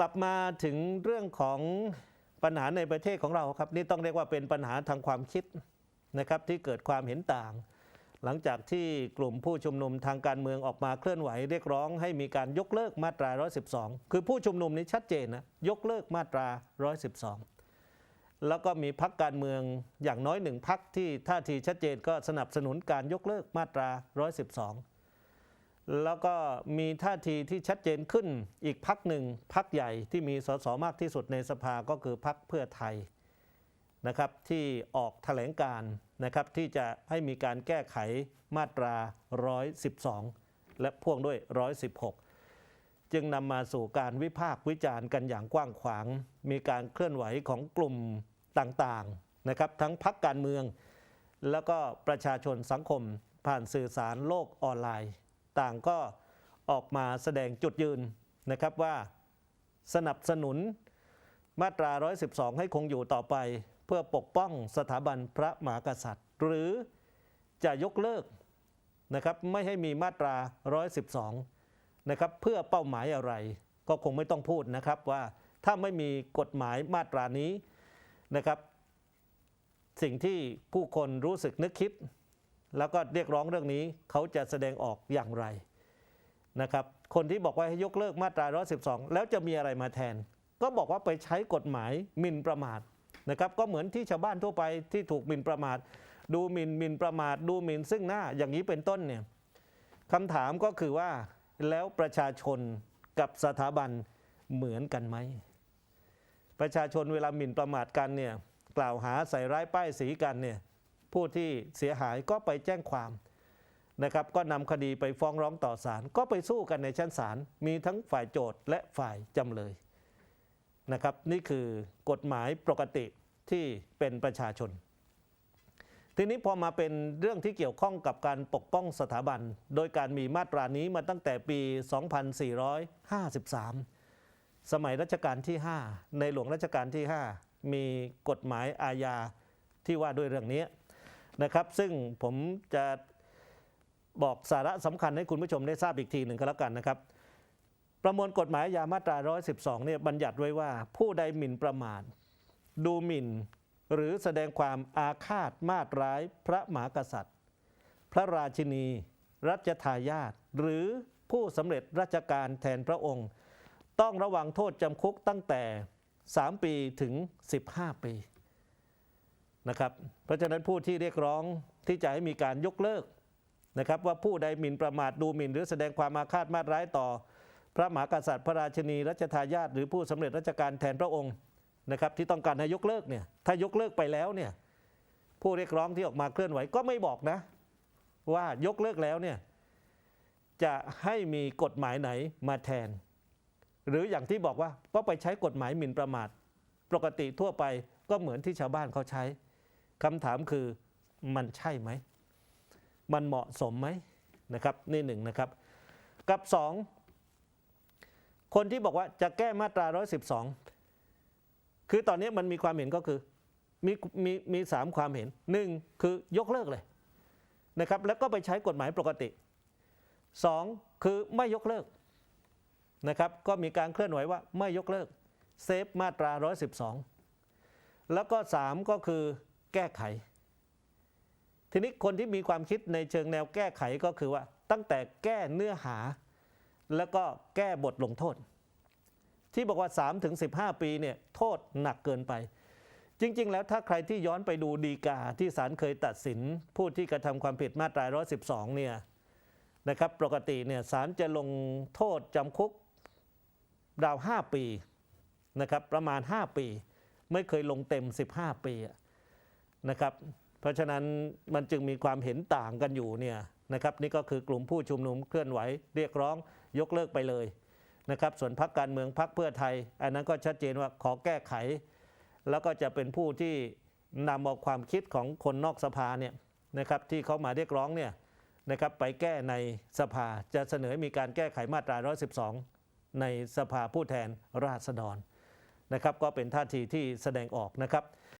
กลับมาถึงเรื่องของปัญหาในประเทศของเราครับ นี่ต้องเรียกว่าเป็นปัญหาทางความคิดนะครับที่เกิดความเห็นต่าง หลังจากที่กลุ่มผู้ชุมนุมทางการเมืองออกมาเคลื่อนไหว เรียกร้องให้มีการยกเลิกมาตรา 112 คือผู้ชุมนุมนี้ชัดเจนนะยกเลิกมาตรา 112 แล้วก็มีพักการเมืองอย่างน้อยหนึ่งพักที่ท่าทีชัดเจนก็สนับสนุนการยกเลิกมาตรา 112 แล้วก็มีท่าทีที่ชัดเจนขึ้นอีกพักหนึ่งพักใหญ่ที่มีสสมากที่สุดในสภาก็คือพักเพื่อไทยนะครับที่ออกแถลงการนะครับที่จะให้มีการแก้ไขมาตรา 112 และพ่วงด้วย 116 จึงนำมาสู่การวิพากษ์วิจารณ์กันอย่างกว้างขวาง มีการเคลื่อนไหวของกลุ่มต่างๆนะครับทั้งพักการเมือง แล้วก็ประชาชนสังคมผ่านสื่อสารโลกออนไลน์ ต่างก็ออกมาแสดงจุดยืนนะครับว่าสนับสนุนมาตรา 112 ให้คงอยู่ต่อไป เพื่อปกป้องสถาบันพระมหากษัตริย์ หรือจะยกเลิกนะครับไม่ให้มีมาตรา 112 นะครับเพื่อเป้าหมายอะไร ก็คงไม่ต้องพูดนะครับว่าถ้าไม่มีกฎหมายมาตรานี้นะครับ สิ่งที่ผู้คนรู้สึกนึกคิด แล้วก็เรียกร้องเรื่องนี้เขาจะแสดงออกอย่างไรนะครับ คนที่บอกว่าให้ยกเลิกมาตรา 112 แล้วจะมีอะไรมาแทน ก็บอกว่าไปใช้กฎหมายหมิ่นประมาทนะครับ ก็เหมือนที่ชาวบ้านทั่วไปที่ถูกหมิ่นประมาท ดูหมิ่นหมิ่นประมาท ดูหมิ่นซึ่งหน้าอย่างนี้เป็นต้นเนี่ยคำถามก็คือว่าแล้วประชาชนกับสถาบันเหมือนกันไหม ประชาชนเวลาหมิ่นประมาทกันเนี่ยกล่าวหาใส่ร้ายป้ายสีกันเนี่ย ผู้ที่เสียหายก็ไปแจ้งความนะครับ ก็นำคดีไปฟ้องร้องต่อศาลก็ไปสู้กันในชั้นศาลมีทั้งฝ่ายโจทย์และฝ่ายจำเลยนะครับ นี่คือกฎหมายปกติที่เป็นประชาชน ทีนี้พอมาเป็นเรื่องที่เกี่ยวข้องกับการปกป้องสถาบัน โดยการมีมาตรานี้มาตั้งแต่ปี 2453 สมัยรัชกาลที่ 5 ในหลวงรัชกาลที่ 5 มีกฎหมายอาญาที่ว่าด้วยเรื่องนี้ นะครับ ซึ่งผมจะบอกสาระสำคัญให้คุณผู้ชมได้ทราบอีกทีหนึ่งก็แล้วกันนะครับ ประมวลกฎหมายอามาตรา 112 เนี่ยบัญญัติไว้ว่าผู้ใดหมิ่นประมาทดูหมิ่น หรือแสดงความอาฆาตมาตร้าย พระมหากษัตริย์ พระราชินี รัชทายาทหรือผู้สำเร็จราชการแทนพระองค์ ต้องระวังโทษจำคุกตั้งแต่ 3 ปีถึง 15 ปี นะครับ เพราะฉะนั้นผู้ที่เรียกร้องที่จะให้มีการยกเลิกนะครับว่าผู้ใดหมิ่นประมาทดูหมิ่น หรือแสดงความอาฆาตมาร้ายต่อ พระมหากษัตริย์พระราชินีรัชทายาทหรือผู้สำเร็จราชการแทนพระองค์นะครับที่ต้องการให้ยกเลิกเนี่ยถ้ายกเลิกไปแล้วเนี่ยผู้เรียกร้องที่ออกมาเคลื่อนไหวก็ไม่บอกนะ ว่ายกเลิกแล้วเนี่ยจะให้มีกฎหมายไหนมาแทน หรืออย่างที่บอกว่าก็ไปใช้กฎหมายหมิ่นประมาท ปกติทั่วไปก็เหมือนที่ชาวบ้านเขาใช้ คำถามคือมันใช่ไหม มันเหมาะสมไหมนะครับนี่หนึ่งนะครับ กับสองคนที่บอกว่าจะแก้มาตรา 112 คือตอนนี้มันมีความเห็นก็คือมีมีมีสามความเห็นหนึ่งคือยกเลิกเลยนะครับแล้วก็ไปใช้กฎหมายปกติสองคือไม่ยกเลิกนะครับก็มีการเคลื่อนไหวว่าไม่ยกเลิกเซฟมาตรา 112 แล้วก็สามก็คือ แก้ไข ทีนี้คนที่มีความคิดในเชิงแนวแก้ไขก็คือว่า ตั้งแต่แก้เนื้อหา แล้วก็แก้บทลงโทษ ที่บอกว่า3ถึง15 ปีเนี่ยโทษหนักเกินไป จริง ๆ แล้วถ้าใครที่ย้อนไปดูดีกาที่ศาลเคยตัดสิน ผู้ที่กระทำความผิดมาตรา 112 เนี่ยนะครับปกติเนี่ยศาลจะลงโทษจำคุกราว 5 ปีนะครับประมาณ 5 ปี ไม่เคยลงเต็ม 15 ปีอะ นะครับ เพราะฉะนั้นมันจึงมีความเห็นต่างกันอยู่เนี่ยนะครับนี่ก็คือกลุ่มผู้ชุมนุมเคลื่อนไหวเรียกร้องยกเลิกไปเลยนะครับส่วนพรรคการเมืองพรรคเพื่อไทย อันนั้นก็ชัดเจนว่าขอแก้ไข แล้วก็จะเป็นผู้ที่นำเอาความคิดของคนนอกสภาเนี่ยนะครับที่เขามาเรียกร้องเนี่ยนะครับไปแก้ในสภาจะเสนอมีการแก้ไขมาตรา 112 ในสภาผู้แทนราษฎรนะครับก็เป็นท่าทีที่แสดงออกนะครับ